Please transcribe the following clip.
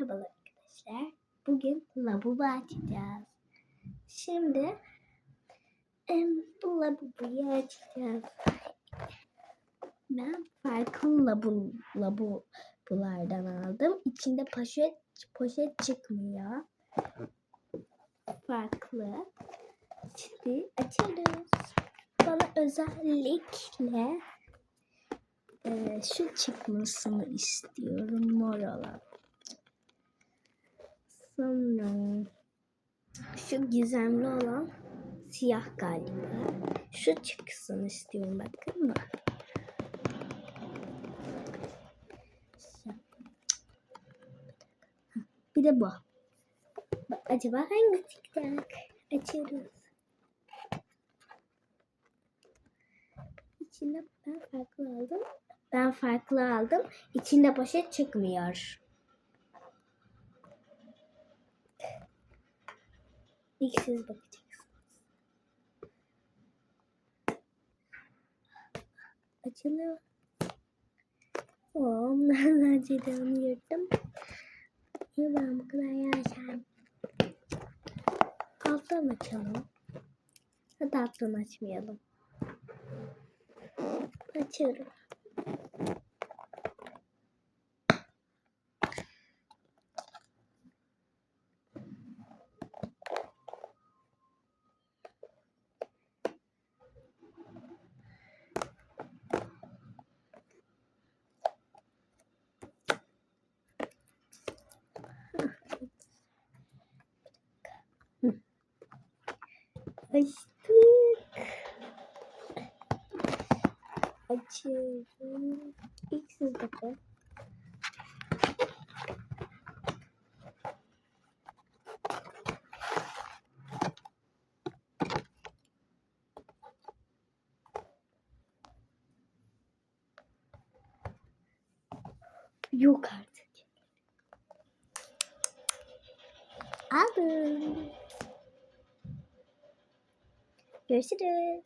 Merhabalar arkadaşlar. Bugün labubu açacağız. Şimdi bu labubuyu açacağız. Ben farklı labu, labubulardan aldım. İçinde poşet poşet çıkmıyor. Farklı. Şimdi açıyoruz. Bana özellikle e, şu çıkmasını istiyorum mor olan. Sonra şu gizemli olan siyah galiba. Şu çıksın istiyorum bakın mı? Bir de bu. Ba- Acaba hangi çıkacak? Açıyoruz. İçinde ben farklı aldım. Ben farklı aldım. İçinde poşet çıkmıyor. İlk siz bakacaksınız. Açılıyor. Oo, nazarcıyı onu yırttım. Ya ben bu kadar yaşarım. Alttan açalım. Hadi alttan açmayalım. Açıyorum. Açtık. Açıyorum. İlk siz bakın. Yok artık. Aldım. Görüşürüz.